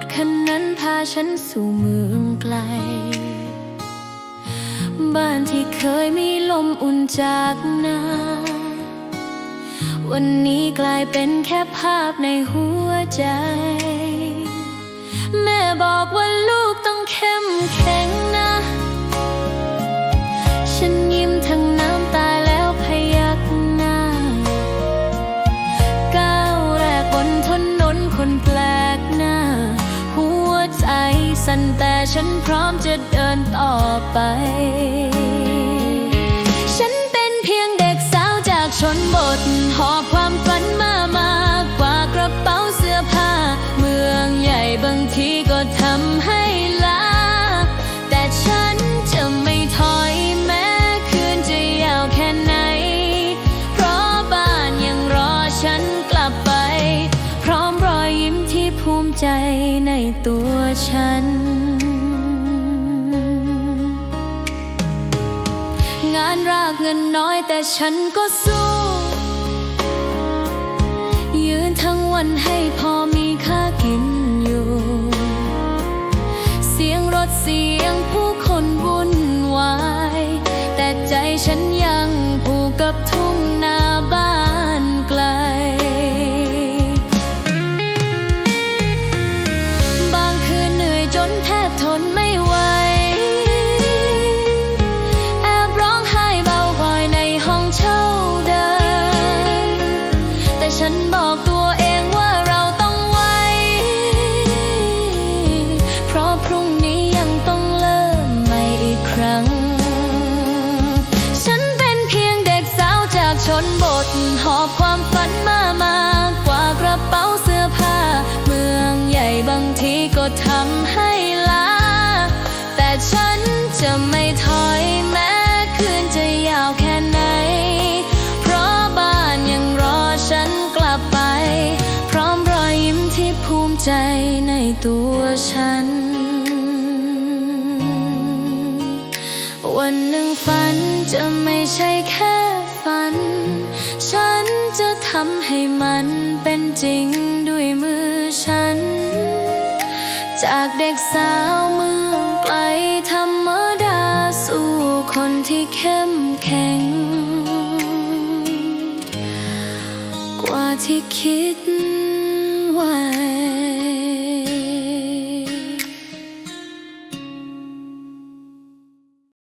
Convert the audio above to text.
ถคันนั้นพาฉันสู่เมืองไกล บ้านที่เคยมีลมอุ่นจากน้ำวันนี้กลายเป็นแค่ภาพในหัวใจ แม่บอกว่าลูกต้องเข้มแข็ง ฉันพร้อมจะเดินต่อไป ฉันเป็นเพียงเด็กสาวจากชนบท หอบความฝันมามากกว่ากระเป๋าเสื้อผ้า เมืองใหญ่บางทีก็ทำให้ล้า แต่ฉันจะไม่ถอยแม้คืนจะยาวแค่ไหน เพราะบ้านยังรอฉันกลับไป พร้อมรอยยิ้มที่ภูมิใจในตัวฉัน งานรากเงินน้อยแต่ฉันก็สู้ ยืนทั้งวันให้พอมีค่ากินอยู่ เสียงรถเสียงผู้ อบความฝันมามากกว่ากระเป๋าเสื้อผ้า เมืองใหญ่บางทีก็ทำให้ล้า แต่ฉันจะไม่ถอยแม้คืนจะยาวแค่ไหน เพราะบ้านยังรอฉันกลับไป พร้อมรอยยิ้มที่ภูมิใจในตัวฉัน วันหนึ่งฝันจะไม่ใช่แค่ ฝัน ฉันจะทำให้มันเป็นจริงด้วยมือฉัน จากเด็กสาวเมืองไกลธรรมดาสู่คนที่เข้มแข็ง กว่าที่คิด